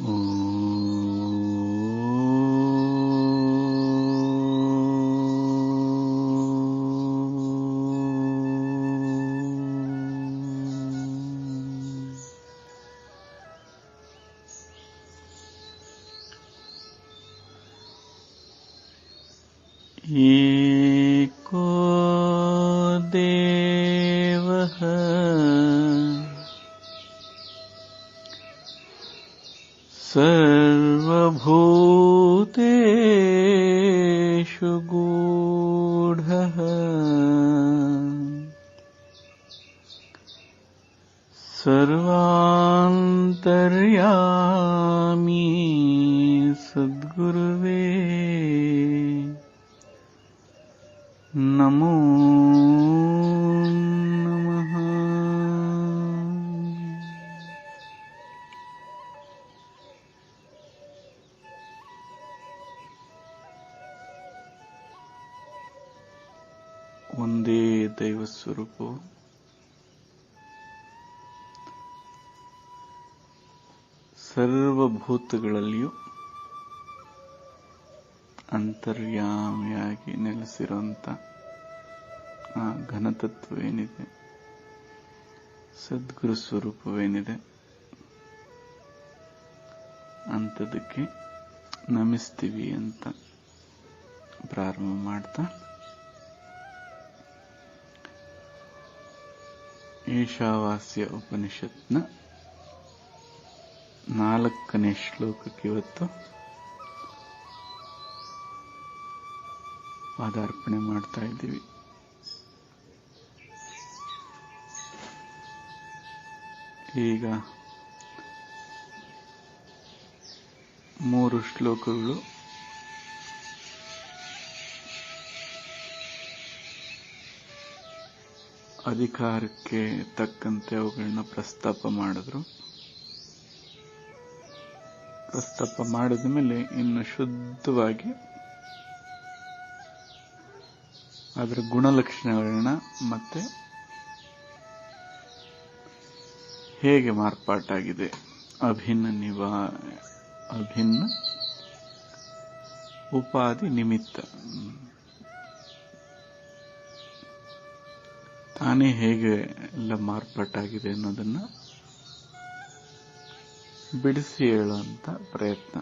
mm, सर्वान्तर्यामी सद्गुरुवे। नमो ಸರ್ವಭೂತಗಳಲ್ಲಿಯೂ ಅಂತರ್ಯಾಮಿಯಾಗಿ ನೆಲೆಸಿರುವಂಥ ಆ ಘನತತ್ವವೇನಿದೆ? ಸದ್ಗುರು ಸ್ವರೂಪವೇನಿದೆ? ಅಂಥದಕ್ಕೆ ನಮಿಸ್ತೀವಿ ಅಂತ ಪ್ರಾರಂಭ ಮಾಡ್ತಾ ಈಶಾವಾಸ್ಯ ಉಪನಿಷತ್ನ ನಾಲ್ಕನೇ ಶ್ಲೋಕಕ್ಕೆ ಇವತ್ತು ಪಾದಾರ್ಪಣೆ ಮಾಡ್ತಾ ಇದ್ದೀವಿ. ಈಗ ಮೂರು ಶ್ಲೋಕಗಳು. ಅಧಿಕಾರಕ್ಕೆ ತಕ್ಕಂತೆ ಅವುಗಳನ್ನ ಪ್ರಸ್ತಾಪ ಮಾಡಿದ್ರು. ಪ್ರಸ್ತಾಪ ಮಾಡಿದ ಮೇಲೆ ಇನ್ನು ಶುದ್ಧವಾಗಿ ಅದರ ಗುಣಲಕ್ಷಣಗಳನ್ನ ಮತ್ತೆ ಹೇಗೆ ಮಾರ್ಪಾಟಾಗಿದೆ? ಅಭಿನ್ನ ನಿವಾ, ಅಭಿನ್ನ ಉಪಾಧಿ ನಿಮಿತ್ತ. ತಾನೇ ಹೇಗೆ ಎಲ್ಲ ಮಾರ್ಪಾಟಾಗಿದೆ ಅನ್ನೋದನ್ನ ಬಿಡಿಸಿ ಹೇಳುವಂಥ ಪ್ರಯತ್ನ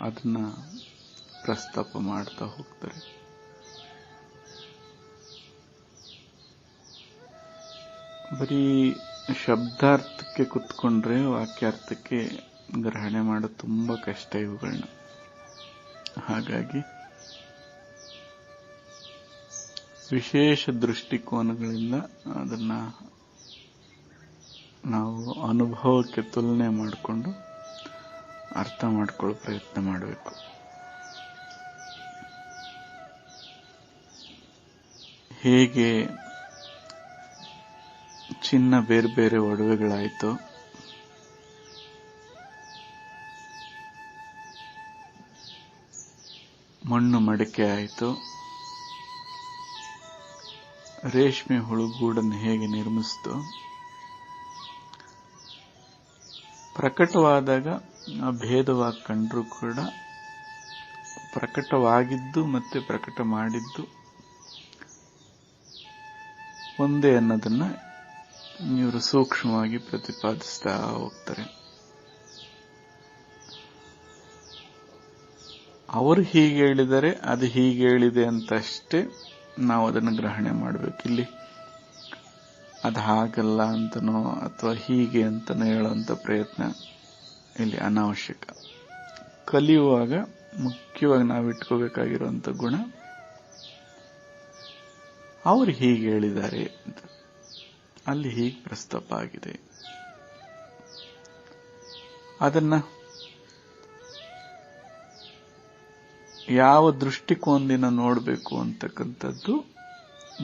ಅದನ್ನು ಪ್ರಸ್ತಾಪ ಮಾಡ್ತಾ ಹೋಗ್ತಾರೆ. ಬರೀ ಶಬ್ದಾರ್ಥಕ್ಕೆ ಕುತ್ಕೊಂಡ್ರೆ ವಾಕ್ಯಾರ್ಥಕ್ಕೆ ಗ್ರಹಣೆ ಮಾಡೋದು ತುಂಬ ಕಷ್ಟ ಇವುಗಳನ್ನ ಹಾಗಾಗಿ ವಿಶೇಷ ದೃಷ್ಟಿಕೋನಗಳಿಂದ ಅದನ್ನ ನಾವು ಅನುಭವಕ್ಕೆ ತುಲನೆ ಮಾಡಿಕೊಂಡು ಅರ್ಥ ಮಾಡ್ಕೊಳ್ಳೋ ಪ್ರಯತ್ನ ಮಾಡಬೇಕು. ಹೇಗೆ ಚಿನ್ನ ಬೇರೆ ಬೇರೆ ಒಡವೆಗಳಾಯಿತು, ಮಣ್ಣು ಮಡಿಕೆ ಆಯಿತು, ರೇಷ್ಮೆ ಹುಳು ಗೂಡನ್ನು ಹೇಗೆ ನಿರ್ಮಿಸ್ತು ಪ್ರಕಟವಾದಾಗ ಆ ಭೇದವಾಗಿ ಕಂಡರೂ ಕೂಡ ಪ್ರಕಟವಾಗಿದ್ದು ಮತ್ತೆ ಪ್ರಕಟ ಮಾಡಿದ್ದು ಒಂದೇ ಅನ್ನೋದನ್ನ ಇವರು ಸೂಕ್ಷ್ಮವಾಗಿ ಪ್ರತಿಪಾದಿಸ್ತಾ ಹೋಗ್ತಾರೆ. ಅವರು ಹೀಗೆ ಹೇಳಿದರೆ ಅದು ಹೀಗೆ ಹೇಳಿದೆ ಅಂತಷ್ಟೇ ನಾವು ಅದನ್ನು ಗ್ರಹಣೆ ಮಾಡಬೇಕು ಇಲ್ಲಿ ಅದು ಹಾಗಲ್ಲ ಅಂತನೋ ಅಥವಾ ಹೀಗೆ ಅಂತನೋ ಹೇಳುವಂಥ ಪ್ರಯತ್ನ ಇಲ್ಲಿ ಅನಾವಶ್ಯಕ. ಕಲಿಯುವಾಗ ಮುಖ್ಯವಾಗಿ ನಾವು ಇಟ್ಕೋಬೇಕಾಗಿರುವಂಥ ಗುಣ, ಅವರು ಹೀಗೆ ಹೇಳಿದ್ದಾರೆ ಅಂತ. ಅಲ್ಲಿ ಹೀಗೆ ಪ್ರಸ್ತಾಪ ಆಗಿದೆ. ಅದನ್ನ ಯಾವ ದೃಷ್ಟಿಕೋನದಿಂದ ನೋಡಬೇಕು ಅಂತಕ್ಕಂಥದ್ದು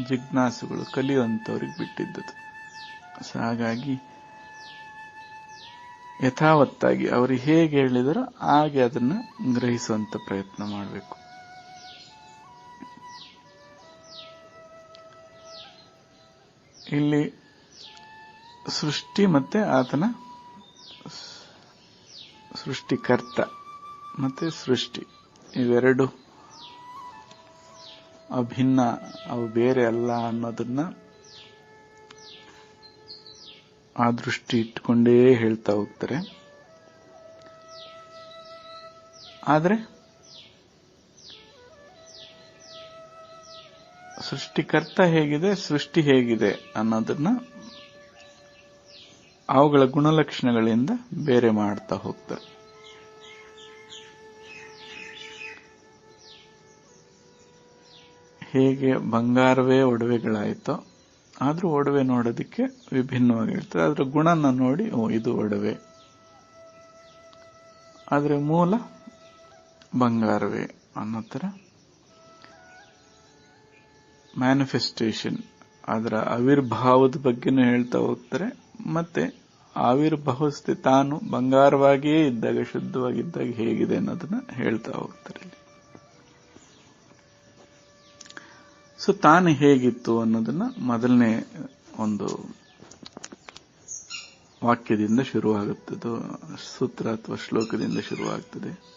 ಜಿಜ್ಞಾಸುಗಳು ಕಲಿಯುವಂಥವ್ರಿಗೆ ಬಿಟ್ಟಿದ್ದದು ಸೊ ಹಾಗಾಗಿ ಯಥಾವತ್ತಾಗಿ ಅವರು ಹೇಗೆ ಹೇಳಿದರೋ ಹಾಗೆ ಅದನ್ನು ಗ್ರಹಿಸುವಂಥ ಪ್ರಯತ್ನ ಮಾಡಬೇಕು. ಇಲ್ಲಿ ಸೃಷ್ಟಿ ಮತ್ತೆ ಆತನ ಸೃಷ್ಟಿಕರ್ತ ಮತ್ತೆ ಸೃಷ್ಟಿ ಇವೆರಡು ಅಭಿನ್ನ, ಅವು ಬೇರೆ ಅಲ್ಲ ಅನ್ನೋದನ್ನ ಆ ದೃಷ್ಟಿ ಇಟ್ಕೊಂಡೇ ಹೇಳ್ತಾ ಹೋಗ್ತಾರೆ. ಆದರೆ ಸೃಷ್ಟಿಕರ್ತ ಹೇಗಿದೆ, ಸೃಷ್ಟಿ ಹೇಗಿದೆ ಅನ್ನೋದನ್ನ ಅವುಗಳ ಗುಣಲಕ್ಷಣಗಳಿಂದ ಬೇರೆ ಮಾಡ್ತಾ ಹೋಗ್ತಾರೆ. ಹೇಗೆ ಬಂಗಾರವೇ ಒಡವೆಗಳಾಯ್ತೋ, ಆದರೂ ಒಡವೆ ನೋಡೋದಕ್ಕೆ ವಿಭಿನ್ನವಾಗಿರ್ತದೆ ಅದರ ಗುಣನ ನೋಡಿ, ಓ, ಇದು ಒಡವೆ. ಆದ್ರೆ ಮೂಲ ಬಂಗಾರವೇ ಅನ್ನೋ ಥರ ಮ್ಯಾನಿಫೆಸ್ಟೇಷನ್ ಅದರ ಆವಿರ್ಭಾವದ ಬಗ್ಗೆನೂ ಹೇಳ್ತಾ ಹೋಗ್ತಾರೆ. ಮತ್ತೆ ಆವಿರ್ಭಾವಸ್ಥೆ ತಾನು ಬಂಗಾರವಾಗಿಯೇ ಇದ್ದಾಗ, ಶುದ್ಧವಾಗಿದ್ದಾಗ ಹೇಗಿದೆ ಅನ್ನೋದನ್ನ ಹೇಳ್ತಾ ಹೋಗ್ತಾರೆ. ಸೊ ತಾನು ಹೇಗಿತ್ತು ಅನ್ನೋದನ್ನ ಮೊದಲನೇ ಒಂದು ವಾಕ್ಯದಿಂದ ಶುರುವಾಗುತ್ತದೆ, ಸೂತ್ರ ಅಥವಾ ಶ್ಲೋಕದಿಂದ ಶುರುವಾಗ್ತದೆ.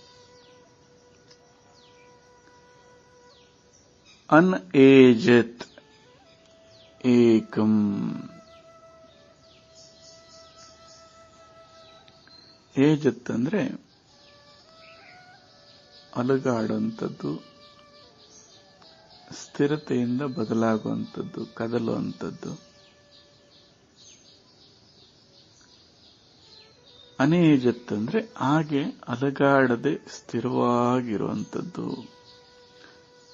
ಅನ್ ಏಜತ್ ಏಕಂ. ಏಜತ್ ಅಂದ್ರೆ ಅಲುಗಾಡುವಂಥದ್ದು ಸ್ಥಿರತೆಯಿಂದ ಬದಲಾಗುವಂಥದ್ದು ಕದಲುವಂಥದ್ದು. ಅನೇಜತ್ ಅಂದ್ರೆ ಹಾಗೆ ಅಲಗಾಡದೆ ಸ್ಥಿರವಾಗಿರುವಂಥದ್ದು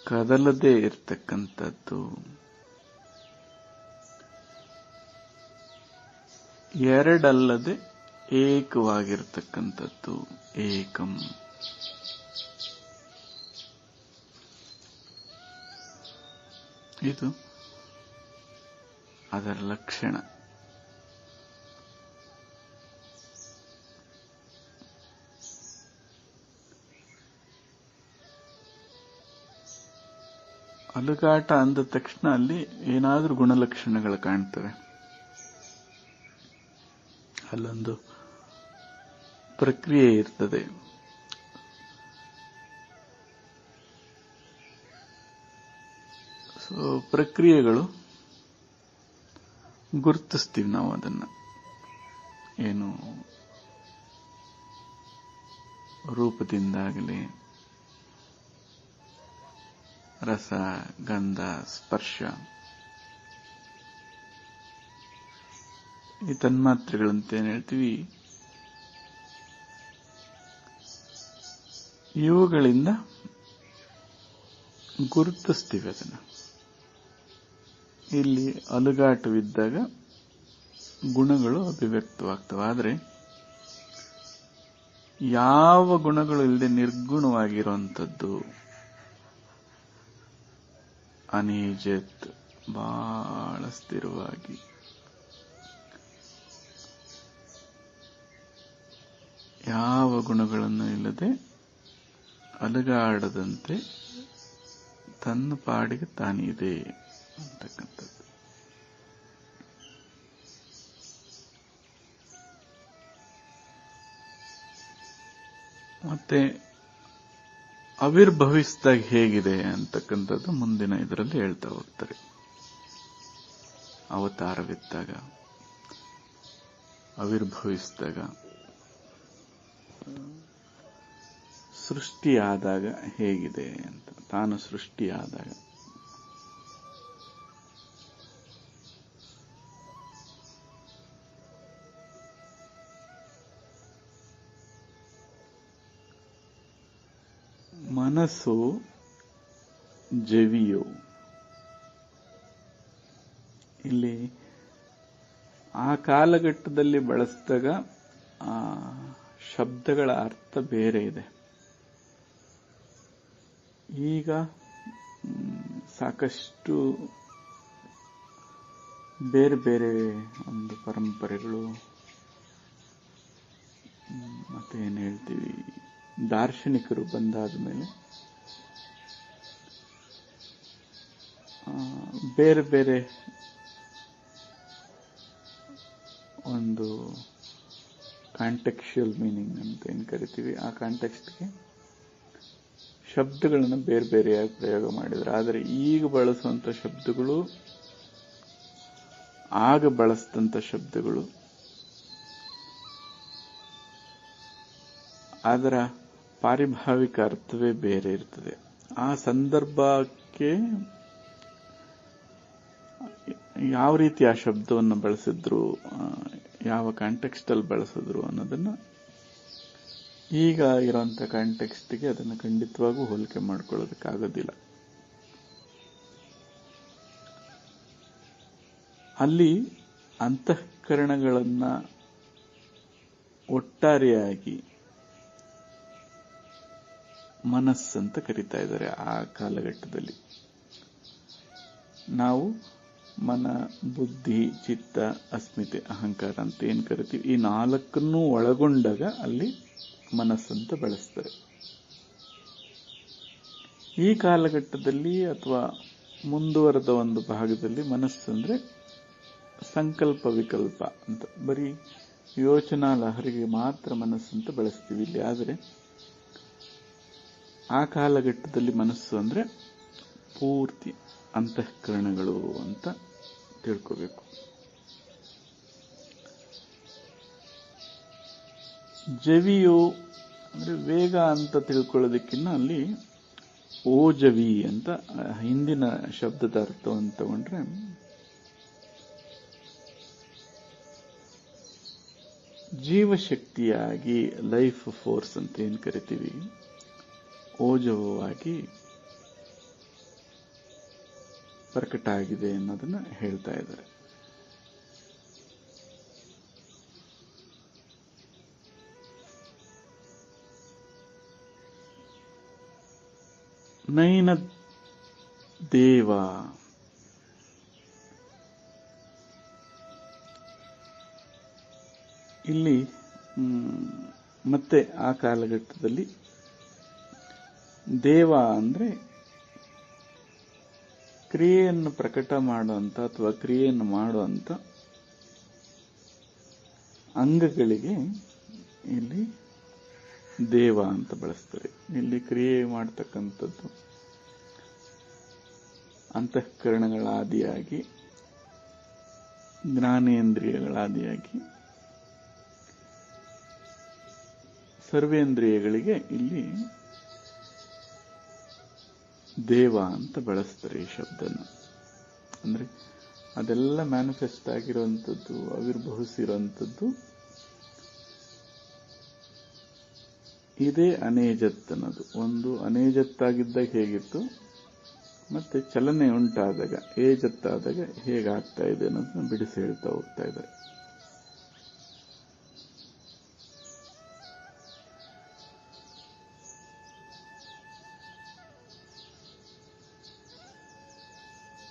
ಕದಲದೇ ಇರತಕ್ಕಂಥದ್ದು. ಎರಡಲ್ಲದೆ ಏಕವಾಗಿರ್ತಕ್ಕಂಥದ್ದು ಏಕಂ. ಇದು ಅದರ ಲಕ್ಷಣ. ಅಲುಗಾಟ ಅಂದ ತಕ್ಷಣ ಅಲ್ಲಿ ಏನಾದರೂ ಗುಣಲಕ್ಷಣಗಳು ಕಾಣ್ತವೆ. ಅಲ್ಲೊಂದು ಪ್ರಕ್ರಿಯೆ ಇರ್ತದೆ. ಪ್ರಕ್ರಿಯೆಗಳು ಗುರುತಿಸ್ತೀವಿ ನಾವು ಅದನ್ನು. ಏನು? ರೂಪದಿಂದಾಗಲಿ, ರಸ, ಗಂಧ, ಸ್ಪರ್ಶ, ಈ ತನ್ಮಾತ್ರೆಗಳಂತ ಏನು ಹೇಳ್ತೀವಿ. ಇವುಗಳಿಂದ ಗುರುತಿಸ್ತೀವಿ ಅದನ್ನ. ಇಲ್ಲಿ ಅಲುಗಾಟವಿದ್ದಾಗ ಗುಣಗಳು ಅಭಿವ್ಯಕ್ತವಾಗ್ತವೆ. ಆದರೆ ಯಾವ ಗುಣಗಳು ಇಲ್ಲದೆ ನಿರ್ಗುಣವಾಗಿರುವಂಥದ್ದು? ಅನೇಜತ್ ಬಹಳ ಸ್ಥಿರವಾಗಿ. ಯಾವ ಗುಣಗಳನ್ನು ಇಲ್ಲದೆ ಅಲುಗಾಡದಂತೆ ತನ್ನ ಪಾಡಿಗೆ ತಾನಿದೆ. ಅಂತಕ್ಕಂಥದ್ದು ಮತ್ತೆ ಅವಿರ್ಭವಿಸಿದಾಗ ಹೇಗಿದೆ ಅಂತಕ್ಕಂಥದ್ದು ಮುಂದಿನ ಇದರಲ್ಲಿ ಹೇಳ್ತಾ ಹೋಗ್ತಾರೆ. ಅವತಾರವಿದ್ದಾಗ, ಅವಿರ್ಭವಿಸಿದಾಗ, ಸೃಷ್ಟಿಯಾದಾಗ ಹೇಗಿದೆ ಅಂತ, ತಾನು ಸೃಷ್ಟಿಯಾದಾಗ. ಮನಸ್ಸು ಜವಿಯು. ಇಲ್ಲಿ ಆ ಕಾಲಘಟ್ಟದಲ್ಲಿ ಬಳಸಿದಾಗ ಆ ಶಬ್ದಗಳ ಅರ್ಥ ಬೇರೆ ಇದೆ. ಈಗ ಸಾಕಷ್ಟು ಬೇರೆ ಬೇರೆ ಒಂದು ಪರಂಪರೆಗಳು ಮತ್ತೆ ಏನು ಹೇಳ್ತೀವಿ? ದಾರ್ಶನಿಕರು ಬಂದಾದ ಮೇಲೆ ಬೇರೆ ಬೇರೆ ಒಂದು ಕಾಂಟೆಕ್ಚುಯಲ್ ಮೀನಿಂಗ್ ಅಂತ ಏನು ಕರಿತೀವಿ, ಆ ಕಾಂಟೆಕ್ಸ್ಟ್ಗೆ ಶಬ್ದಗಳನ್ನು ಬೇರೆ ಬೇರೆಯಾಗಿ ಪ್ರಯೋಗ ಮಾಡಿದರು. ಆದರೆ ಈಗ ಬಳಸುವಂಥ ಶಬ್ದಗಳು, ಆಗ ಬಳಸಿದಂಥ ಶಬ್ದಗಳು, ಅದರ ಪಾರಿಭಾವಿಕ ಅರ್ಥವೇ ಬೇರೆ ಇರ್ತದೆ. ಆ ಸಂದರ್ಭಕ್ಕೆ ಯಾವ ರೀತಿ ಆ ಶಬ್ದವನ್ನು ಬಳಸಿದ್ರು ಯಾವ ಕಾಂಟೆಕ್ಸ್ಟಲ್ಲಿ ಬಳಸಿದ್ರು ಅನ್ನೋದನ್ನ ಈಗ ಇರೋಂಥ ಕಾಂಟೆಕ್ಸ್ಟ್ಗೆ ಅದನ್ನು ಖಂಡಿತವಾಗೂ ಹೋಲಿಕೆ ಮಾಡ್ಕೊಳ್ಳೋದಕ್ಕಾಗೋದಿಲ್ಲ. ಅಲ್ಲಿ ಅಂತಃಕರಣಗಳನ್ನು ಒಟ್ಟಾರೆಯಾಗಿ ಮನಸ್ಸಂತ ಕರಿತಾ ಇದ್ದಾರೆ ಆ ಕಾಲಘಟ್ಟದಲ್ಲಿ. ನಾವು ಮನ, ಬುದ್ಧಿ, ಚಿತ್ತ, ಅಸ್ಮಿತೆ, ಅಹಂಕಾರ ಅಂತ ಏನು ಕರಿತೀವಿ? ಈ ನಾಲ್ಕನ್ನು ಒಳಗೊಂಡಾಗ ಅಲ್ಲಿ ಮನಸ್ಸಂತ ಬಳಸ್ತಾರೆ. ಈ ಕಾಲಘಟ್ಟದಲ್ಲಿ ಅಥವಾ ಮುಂದುವರೆದ ಒಂದು ಭಾಗದಲ್ಲಿ ಮನಸ್ಸಂದ್ರೆ ಸಂಕಲ್ಪ ವಿಕಲ್ಪ ಅಂತ. ಬರೀ ಯೋಚನಾ ಲಹರಿಗೆ ಮಾತ್ರ ಮನಸ್ಸಂತ ಬಳಸ್ತೀವಿ ಇಲ್ಲಿ. ಆದರೆ ಆ ಕಾಲಘಟ್ಟದಲ್ಲಿ ಮನಸ್ಸು ಅಂದರೆ ಪೂರ್ತಿ ಅಂತಃಕರಣಗಳು ಅಂತ ತಿಳ್ಕೋಬೇಕು. ಜವಿಯು ಅಂದರೆ ವೇಗ ಅಂತ ತಿಳ್ಕೊಳ್ಳೋದಕ್ಕಿಂತ ಅಲ್ಲಿ ಓಜವಿ ಅಂತ ಹಿಂದಿನ ಶಬ್ದದ ಅರ್ಥವನ್ನು ತಗೊಂಡ್ರೆ ಜೀವಶಕ್ತಿಯಾಗಿ ಲೈಫ್ ಫೋರ್ಸ್ ಅಂತ ಏನು ಕರಿತೀವಿ? ಓಜವವಾಗಿ ಪ್ರಕಟ ಆಗಿದೆ ಅನ್ನೋದನ್ನ ಹೇಳ್ತಾ ಇದ್ದಾರೆ. ನೈನ ದೇವ. ಇಲ್ಲಿ ಮತ್ತೆ ಆ ಕಾಲಘಟ್ಟದಲ್ಲಿ ದೇವ ಅಂದರೆ ಕ್ರಿಯೆಯನ್ನು ಪ್ರಕಟ ಮಾಡುವಂತ ಅಥವಾ ಕ್ರಿಯೆಯನ್ನು ಮಾಡುವಂತ ಅಂಗಗಳಿಗೆ ಇಲ್ಲಿ ದೇವ ಅಂತ ಬಳಸ್ತಾರೆ. ಇಲ್ಲಿ ಕ್ರಿಯೆ ಮಾಡ್ತಕ್ಕಂಥದ್ದು ಅಂತಃಕರಣಗಳಾದಿಯಾಗಿ, ಜ್ಞಾನೇಂದ್ರಿಯಗಳಾದಿಯಾಗಿ, ಸರ್ವೇಂದ್ರಿಯಗಳಿಗೆ ಇಲ್ಲಿ ದೇವ ಅಂತ ಬಳಸ್ತಾರೆ ಈ ಶಬ್ದನ. ಅಂದ್ರೆ ಅದೆಲ್ಲ ಮ್ಯಾನಿಫೆಸ್ಟ್ ಆಗಿರುವಂಥದ್ದು ಆವಿರ್ಭವಿಸಿರುವಂಥದ್ದು ಇದೇ ಅನೇಜತ್ ಅನ್ನೋದು ಒಂದು ಅನೇಜತ್ತಾಗಿದ್ದಾಗ ಹೇಗಿತ್ತು? ಮತ್ತೆ ಚಲನೆ ಉಂಟಾದಾಗ, ಏಜತ್ತಾದಾಗ ಹೇಗಾಗ್ತಾ ಇದೆ ಅನ್ನೋದನ್ನ ಬಿಡಿಸಿ ಹೇಳ್ತಾ ಹೋಗ್ತಾ ಇದ್ದಾರೆ.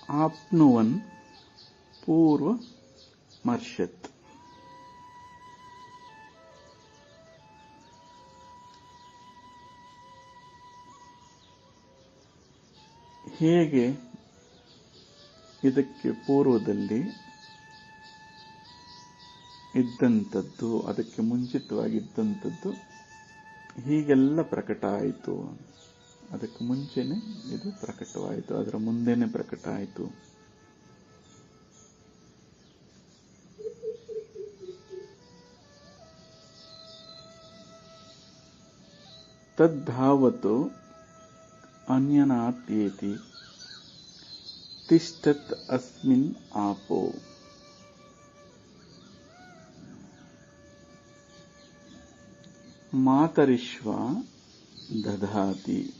ಆಪ್ನುವನ್ ಪೂರ್ವ ಮರ್ಷತ್. ಹೇಗೆ ಇದಕ್ಕೆ ಪೂರ್ವದಲ್ಲಿ ಇದ್ದಂಥದ್ದು ಅದಕ್ಕೆ ಮುಂಚಿತವಾಗಿದ್ದಂಥದ್ದು ಹೀಗೆಲ್ಲ ಪ್ರಕಟ ಆಯಿತು. ಅದಕ್ಕೆ ಮುಂಚೆನೆ ಇದು ಪ್ರಕಟವಾಯಿತು. ಅದರ ಮುಂದೆನೆ ಪ್ರಕಟ ಆಯಿತು ತದ್ಧಾವತು ಅನ್ಯನಾತ್ಯೇತಿ ತಿಷ್ಟತ್ ಅಸ್ಮಿನ್ ಆಪೋ. ಮಾತರಿಶ್ವ ದಧಾತಿ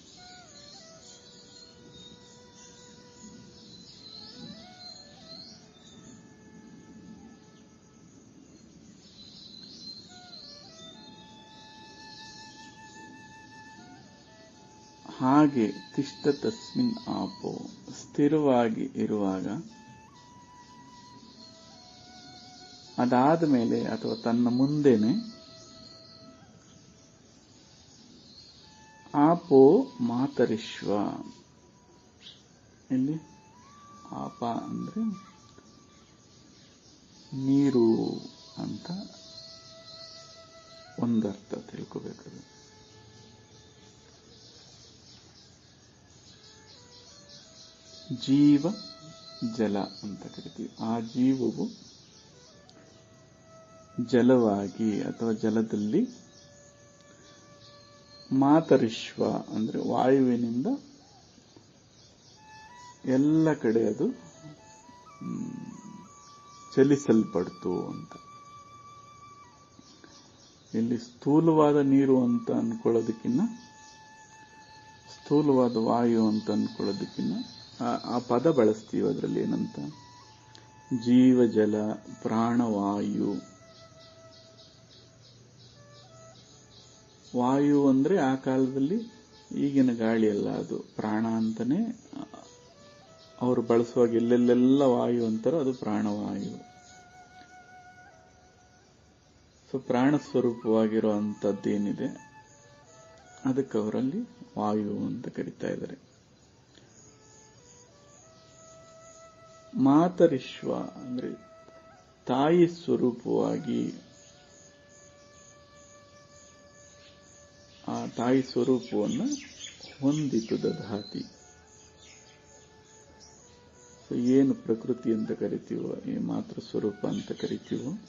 ಹಾಗೆ ತಿಷ್ಟ ತಸ್ಮಿನ್ ಆಪೋ, ಸ್ಥಿರವಾಗಿ ಇರುವಾಗ ಅದಾದ ಮೇಲೆ ಅಥವಾ ತನ್ನ ಮುಂದೆನೆ ಆಪೋ ಮಾತರಿಶ್ವ. ಇಲ್ಲಿ ಆಪ ಅಂದ್ರೆ ನೀರು ಅಂತ ಒಂದರ್ಥ ತಿಳ್ಕೋಬೇಕದು ಜೀವ ಜಲ ಅಂತ ಕರಿತೀವಿ. ಆ ಜೀವವು ಜಲವಾಗಿ ಅಥವಾ ಜಲದಲ್ಲಿ ಮಾತರಿಶ್ವ ಅಂದ್ರೆ ವಾಯುವಿನಿಂದ ಎಲ್ಲ ಕಡೆ ಅದು ಚಲಿಸಲ್ಪಡ್ತು ಅಂತ. ಇಲ್ಲಿ ಸ್ಥೂಲವಾದ ನೀರು ಅಂತ ಅನ್ಕೊಳ್ಳೋದಕ್ಕಿಂತ ಸ್ಥೂಲವಾದ ವಾಯು ಅಂತ ಅನ್ಕೊಳ್ಳೋದಕ್ಕಿಂತ ಆ- ಪದ ಬಳಸ್ತೀವಿ ಅದರಲ್ಲಿ ಏನಂತ? ಜೀವ, ಜಲ ಪ್ರಾಣವಾಯು ವಾಯು. ಅಂದ್ರೆ ಆ ಕಾಲದಲ್ಲಿ ಈಗಿನ ಗಾಳಿ ಅಲ್ಲ ಅದು. ಪ್ರಾಣ ಅಂತಾನೆ ಅವರು ಬಳಸುವಾಗ ಎಲ್ಲೆಲ್ಲೆಲ್ಲ ವಾಯು ಅಂತಾರೋ ಅದು ಪ್ರಾಣವಾಯು ಸೊ, ಪ್ರಾಣ ಸ್ವರೂಪವಾಗಿರುವಂಥದ್ದೇನಿದೆ ಅದಕ್ಕೆ ಅವರಲ್ಲಿ ವಾಯು ಅಂತ ಕರಿತಾ ಇದ್ದಾರೆ. ಮಾತರಿಶ್ವ ಅಂದ್ರೆ ತಾಯಿ ಸ್ವರೂಪವಾಗಿ ಆ ತಾಯಿ ಸ್ವರೂಪವನ್ನು ಹೊಂದಿತು ದಧಾತಿ ಸೊ ಏನು ಪ್ರಕೃತಿ ಅಂತ ಕರಿತೀವೋ, ಈ ಮಾತೃ ಸ್ವರೂಪ ಅಂತ ಕರಿತೀವೋ,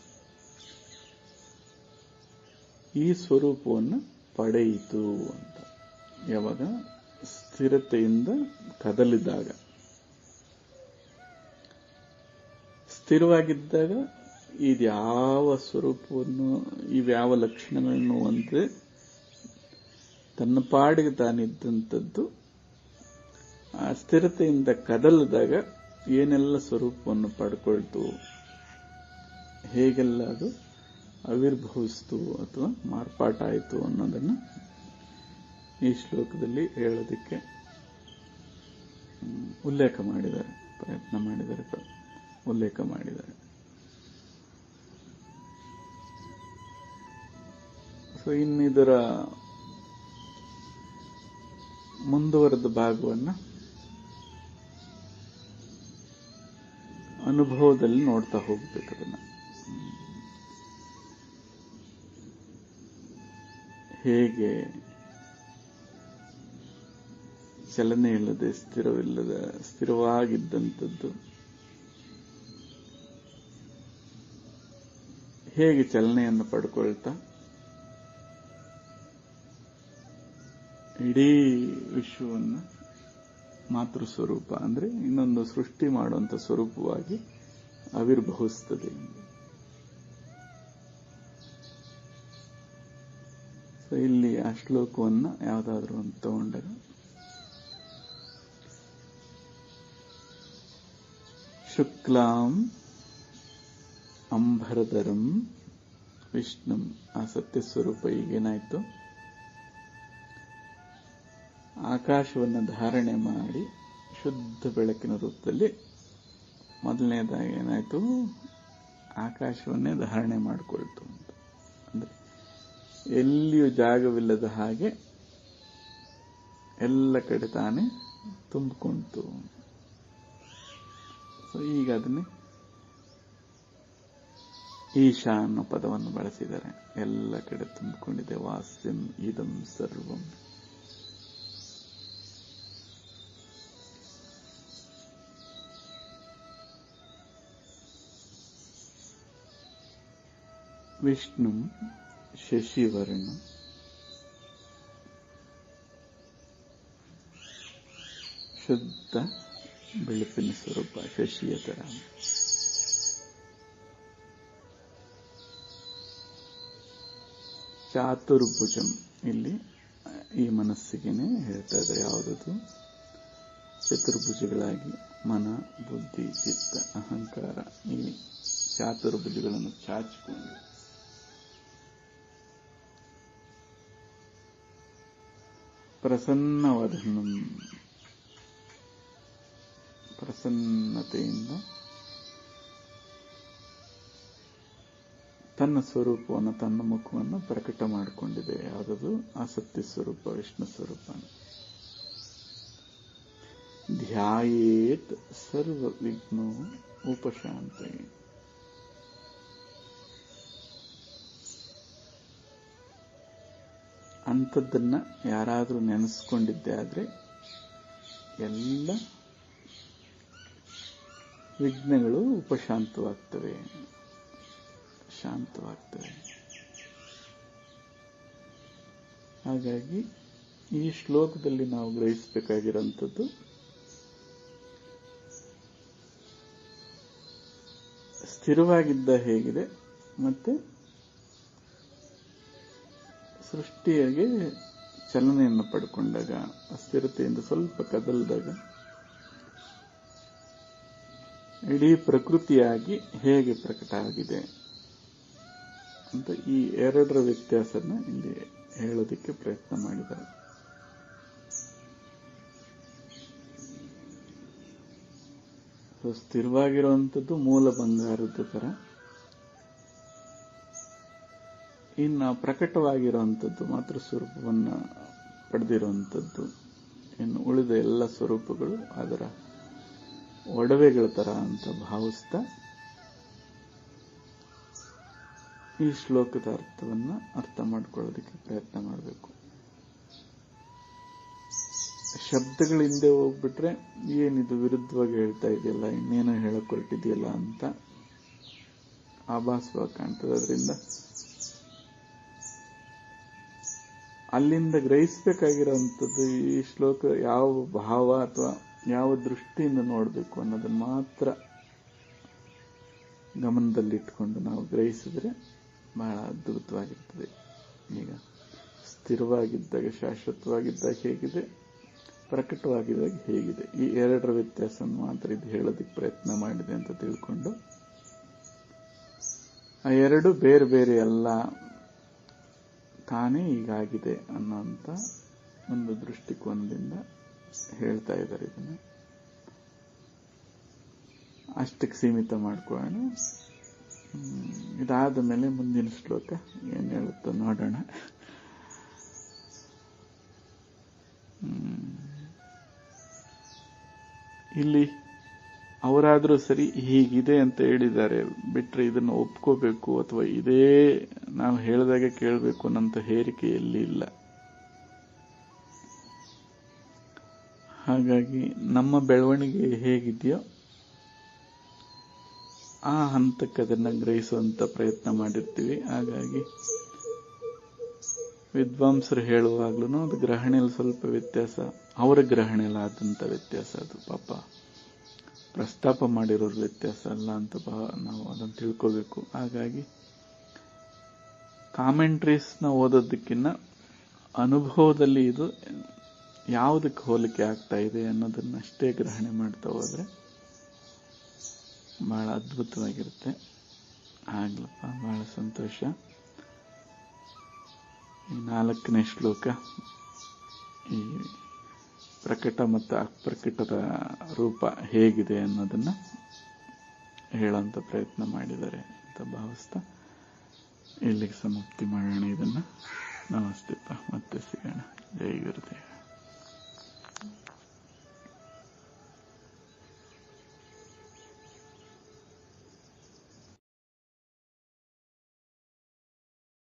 ಈ ಸ್ವರೂಪವನ್ನು ಪಡೆಯಿತು ಅಂತ. ಯಾವಾಗ? ಸ್ಥಿರತೆಯಿಂದ ಕದಲಿದಾಗ. ಸ್ಥಿರವಾಗಿದ್ದಾಗ ಇದ್ಯಾವ ಸ್ವರೂಪವನ್ನು ಇವ್ಯಾವ ಲಕ್ಷಣಗಳನ್ನು ಅಂದರೆ ತನ್ನ ಪಾಡಿಗೆ ತಾನಿದ್ದಂಥದ್ದು, ಆ ಸ್ಥಿರತೆಯಿಂದ ಕದಲಿದಾಗ ಏನೆಲ್ಲ ಸ್ವರೂಪವನ್ನು ಪಡ್ಕೊಳ್ತು, ಹೇಗೆಲ್ಲ ಅದು ಆವಿರ್ಭವಿಸ್ತು ಅಥವಾ ಮಾರ್ಪಾಟಾಯಿತು ಅನ್ನೋದನ್ನು ಈ ಶ್ಲೋಕದಲ್ಲಿ ಹೇಳೋದಕ್ಕೆ ಉಲ್ಲೇಖ ಮಾಡಿದ್ದಾರೆ, ಪ್ರಯತ್ನ ಮಾಡಿದ್ದಾರೆ. ಉಲ್ಲೇಖ ಮಾಡಿದ್ದಾರೆ. ಸೊ ಇನ್ನಿದರ ಮುಂದುವರೆದ ಭಾಗವನ್ನು ಅನುಭವದಲ್ಲಿ ನೋಡ್ತಾ ಹೋಗ್ಬೇಕು ಅದನ್ನ. ಹೇಗೆ ಚಲನೆ ಇಲ್ಲದೆ ಸ್ಥಿರವಿಲ್ಲದ ಸ್ಥಿರವಾಗಿದ್ದಂಥದ್ದು ಹೇಗೆ ಚಲನೆಯನ್ನು ಪಡ್ಕೊಳ್ತಾ? ಇಡೀ ವಿಶ್ವವನ್ನು ಮಾತೃ ಸ್ವರೂಪ ಅಂದ್ರೆ ಇನ್ನೊಂದು ಸೃಷ್ಟಿ ಮಾಡುವಂತ ಸ್ವರೂಪವಾಗಿ ಆವಿರ್ಭವಿಸ್ತದೆ ಸೊ ಇಲ್ಲಿ ಆ ಶ್ಲೋಕವನ್ನ ಯಾವುದಾದ್ರೂ ಒಂದು ತಗೊಂಡಾಗ ಶುಕ್ಲಾಂ ಅಂಬರಧರಂ ವಿಷ್ಣುಂ ಆ ಸತ್ಯ ಸ್ವರೂಪ ಈಗೇನಾಯ್ತು? ಆಕಾಶವನ್ನು ಧಾರಣೆ ಮಾಡಿ ಶುದ್ಧ ಬೆಳಕಿನ ರೂಪದಲ್ಲಿ ಮೊದಲನೇದಾಗಿ ಏನಾಯ್ತು? ಆಕಾಶವನ್ನೇ ಧಾರಣೆ ಮಾಡಿಕೊಳ್ತು ಅಂತ. ಅಂದ್ರೆ ಎಲ್ಲಿಯೂ ಜಾಗವಿಲ್ಲದ ಹಾಗೆ ಎಲ್ಲ ಕಡೆ ತಾನೇ ತುಂಬಿಕೊಂತು. ಸೊ ಈಗ ಅದನ್ನೇ ಈಶಾ ಅನ್ನೋ ಪದವನ್ನು ಬಳಸಿದ್ದಾರೆ ಎಲ್ಲ ಕಡೆ ತುಂಬಿಕೊಂಡಿದೆ. ವಾಸ್ಯಂ ಇದಂ ಸರ್ವಂ. ವಿಷ್ಣು ಶಶಿವರ್ಣ. ಶುದ್ಧ ಬೆಳಪಿನ ಸ್ವರೂಪ ಶಶಿಯ ತರ ಚಾತುರ್ಭುಜಂ. ಇಲ್ಲಿ, ಈ ಮನಸ್ಸಿಗೆ ಹೇಳ್ತಾ ಇದ್ದಾರೆ ಯಾವುದದು? ಚತುರ್ಭುಜಗಳಾಗಿ ಮನ, ಬುದ್ಧಿ, ಚಿತ್ತ, ಅಹಂಕಾರ. ಈ ಚಾತುರ್ಭುಜಗಳನ್ನು ಚಾಚಿಕೊಂಡು. ಪ್ರಸನ್ನವಾದ ಪ್ರಸನ್ನತೆಯಿಂದ ತನ್ನ ಸ್ವರೂಪವನ್ನು, ತನ್ನ ಮುಖವನ್ನು ಪ್ರಕಟ ಮಾಡಿಕೊಂಡಿದೆ. ಯಾವುದದು ಆಸಕ್ತಿ ಸ್ವರೂಪ, ವಿಷ್ಣು ಸ್ವರೂಪ. ಧ್ಯಾಯೇತ್ ಸರ್ವ ವಿಘ್ನೋ ಉಪಶಾಂತಿ. ಅಂಥದ್ದನ್ನ ಯಾರಾದರೂ ನೆನೆಸ್ಕೊಂಡಿದ್ದೆ ಆದರೆ ಎಲ್ಲ ವಿಘ್ನಗಳು ಉಪಶಾಂತವಾಗ್ತವೆ. ಶಾಂತವಾಗ್ತವೆ ಹಾಗಾಗಿ ಈ ಶ್ಲೋಕದಲ್ಲಿ ನಾವು ಗ್ರಹಿಸಬೇಕಾಗಿರೋಂಥದ್ದು ಸ್ಥಿರವಾಗಿದ್ದ ಹೇಗಿದೆ ಮತ್ತೆ ಸೃಷ್ಟಿಯಾಗೆ ಚಲನೆಯನ್ನು ಪಡ್ಕೊಂಡಾಗ, ಅಸ್ಥಿರತೆಯಿಂದ ಸ್ವಲ್ಪ ಕದಲಿದಾಗ ಇಡೀ ಪ್ರಕೃತಿಯಾಗಿ ಹೇಗೆ ಪ್ರಕಟ ಆಗಿದೆ ಅಂತ ಈ ಎರಡರ ವ್ಯತ್ಯಾಸನ ಇಲ್ಲಿ ಹೇಳೋದಕ್ಕೆ ಪ್ರಯತ್ನ ಮಾಡಿದ್ದಾರೆ. ಸ್ಥಿರವಾಗಿರುವಂಥದ್ದು ಮೂಲ ಬಂಗಾರದ ತರ ಇನ್ನು ಪ್ರಕಟವಾಗಿರುವಂಥದ್ದು ಮಾತ್ರ ಸ್ವರೂಪವನ್ನು ಪಡೆದಿರುವಂಥದ್ದು. ಇನ್ನು ಉಳಿದ ಎಲ್ಲ ಸ್ವರೂಪಗಳು ಅದರ ಒಡವೆಗಳ ಥರ ಅಂತ ಭಾವಿಸ್ತಾ ಈ ಶ್ಲೋಕದ ಅರ್ಥವನ್ನು ಅರ್ಥ ಮಾಡ್ಕೊಳ್ಳೋದಕ್ಕೆ ಪ್ರಯತ್ನ ಮಾಡಬೇಕು. ಶಬ್ದಗಳ ಹಿಂದೆ ಹೋಗ್ಬಿಟ್ರೆ ಏನಿದು ವಿರುದ್ಧವಾಗಿ ಹೇಳ್ತಾ ಇದೆಯಲ್ಲ, ಇನ್ನೇನೋ ಹೇಳಕ್ ಅಂತ ಆಭಾಸವಾಗಿ ಕಾಣ್ತದೆ ಅದರಿಂದ ಅಲ್ಲಿಂದ ಗ್ರಹಿಸಬೇಕಾಗಿರೋಂಥದ್ದು ಈ ಶ್ಲೋಕ ಯಾವ ಭಾವ ಅಥವಾ ಯಾವ ದೃಷ್ಟಿಯಿಂದ ನೋಡಬೇಕು ಅನ್ನೋದನ್ನ ಮಾತ್ರ ಗಮನದಲ್ಲಿಟ್ಕೊಂಡು ನಾವು ಗ್ರಹಿಸಿದ್ರೆ ಬಹಳ ಅದ್ಭುತವಾಗಿರ್ತದೆ. ಈಗ ಸ್ಥಿರವಾಗಿದ್ದಾಗ, ಶಾಶ್ವತವಾಗಿದ್ದಾಗ ಹೇಗಿದೆ? ಪ್ರಕಟವಾಗಿದ್ದಾಗ ಹೇಗಿದೆ? ಈ ಎರಡರ ವ್ಯತ್ಯಾಸ ಮಾತ್ರ ಇದು ಹೇಳೋದಕ್ಕೆ ಪ್ರಯತ್ನ ಮಾಡಿದೆ ಅಂತ ತಿಳ್ಕೊಂಡು. ಆ ಎರಡು ಬೇರೆ ಬೇರೆ ಅಲ್ಲ, ತಾನೇ ಈಗಾಗಿದೆ ಅನ್ನೋಂಥ ಒಂದು ದೃಷ್ಟಿಕೋನದಿಂದ ಹೇಳ್ತಾ ಇದ್ದಾರೆ ಇದನ್ನು. ಅಷ್ಟಕ್ಕೆ ಸೀಮಿತ ಮಾಡ್ಕೊಳ್ಳೋಣ. ಇದಾದ ಮೇಲೆ ಮುಂದಿನ ಶ್ಲೋಕ ಏನು ಹೇಳುತ್ತೋ ನೋಡೋಣ. ಇಲ್ಲಿ ಅವರಾದರೂ ಸರಿ ಹೀಗಿದೆ ಅಂತ ಹೇಳಿದ್ದಾರೆ. ಬಿಟ್ಟರೆ ಇದನ್ನು ಒಪ್ಕೋಬೇಕು ಅಥವಾ ಇದೇ ನಾವು ಹೇಳಿದಾಗೆ ಕೇಳಬೇಕು ಅನ್ನೋಂಥ ಹೇರಿಕೆ ಎಲ್ಲಿ ಇಲ್ಲ. ಹಾಗಾಗಿ ನಮ್ಮ ಬೆಳವಣಿಗೆ ಹೇಗಿದೆಯೋ ಆ ಹಂತಕ್ಕೆ ಅದನ್ನು ಗ್ರಹಿಸುವಂಥ ಪ್ರಯತ್ನ ಮಾಡಿರ್ತೀವಿ. ಹಾಗಾಗಿ ವಿದ್ವಾಂಸರು ಹೇಳುವಾಗ್ಲೂ ಅದು ಗ್ರಹಣೆಯಲ್ಲಿ ಸ್ವಲ್ಪ ವ್ಯತ್ಯಾಸ, ಅವರ ಗ್ರಹಣೆಯಲ್ಲಿ ವ್ಯತ್ಯಾಸ ಅದು. ಪಾಪ ಪ್ರಸ್ತಾಪ ಮಾಡಿರೋರು ವ್ಯತ್ಯಾಸ ಅಲ್ಲ ಅಂತ ನಾವು ಅದನ್ನು ತಿಳ್ಕೋಬೇಕು. ಹಾಗಾಗಿ ಕಾಮೆಂಟ್ರೀಸ್ನ ಓದೋದಕ್ಕಿಂತ ಅನುಭವದಲ್ಲಿ ಇದು ಯಾವುದಕ್ಕೆ ಹೋಲಿಕೆ ಆಗ್ತಾ ಇದೆ ಅನ್ನೋದನ್ನಷ್ಟೇ ಗ್ರಹಣೆ ಮಾಡ್ತಾ ಹೋದ್ರೆ ಬಹಳ ಅದ್ಭುತವಾಗಿರುತ್ತೆ. ಆಗ್ಲಪ್ಪ, ಬಹಳ ಸಂತೋಷ. ಈ ನಾಲ್ಕನೇ ಶ್ಲೋಕ ಈ ಪ್ರಕಟ ಮತ್ತು ಅಪ್ರಕಟದ ರೂಪ ಹೇಗಿದೆ ಅನ್ನೋದನ್ನ ಹೇಳೋಂಥ ಪ್ರಯತ್ನ ಮಾಡಿದ್ದಾರೆ ಅಂತ ಭಾವಿಸ್ತಾ ಇಲ್ಲಿಗೆ ಸಮಾಪ್ತಿ ಮಾಡೋಣ ಇದನ್ನ. ನಮಸ್ತೆಪ್ಪ ಮತ್ತೆ ಸಿಗೋಣ. ಜೈ ಗುರುದೇವ್.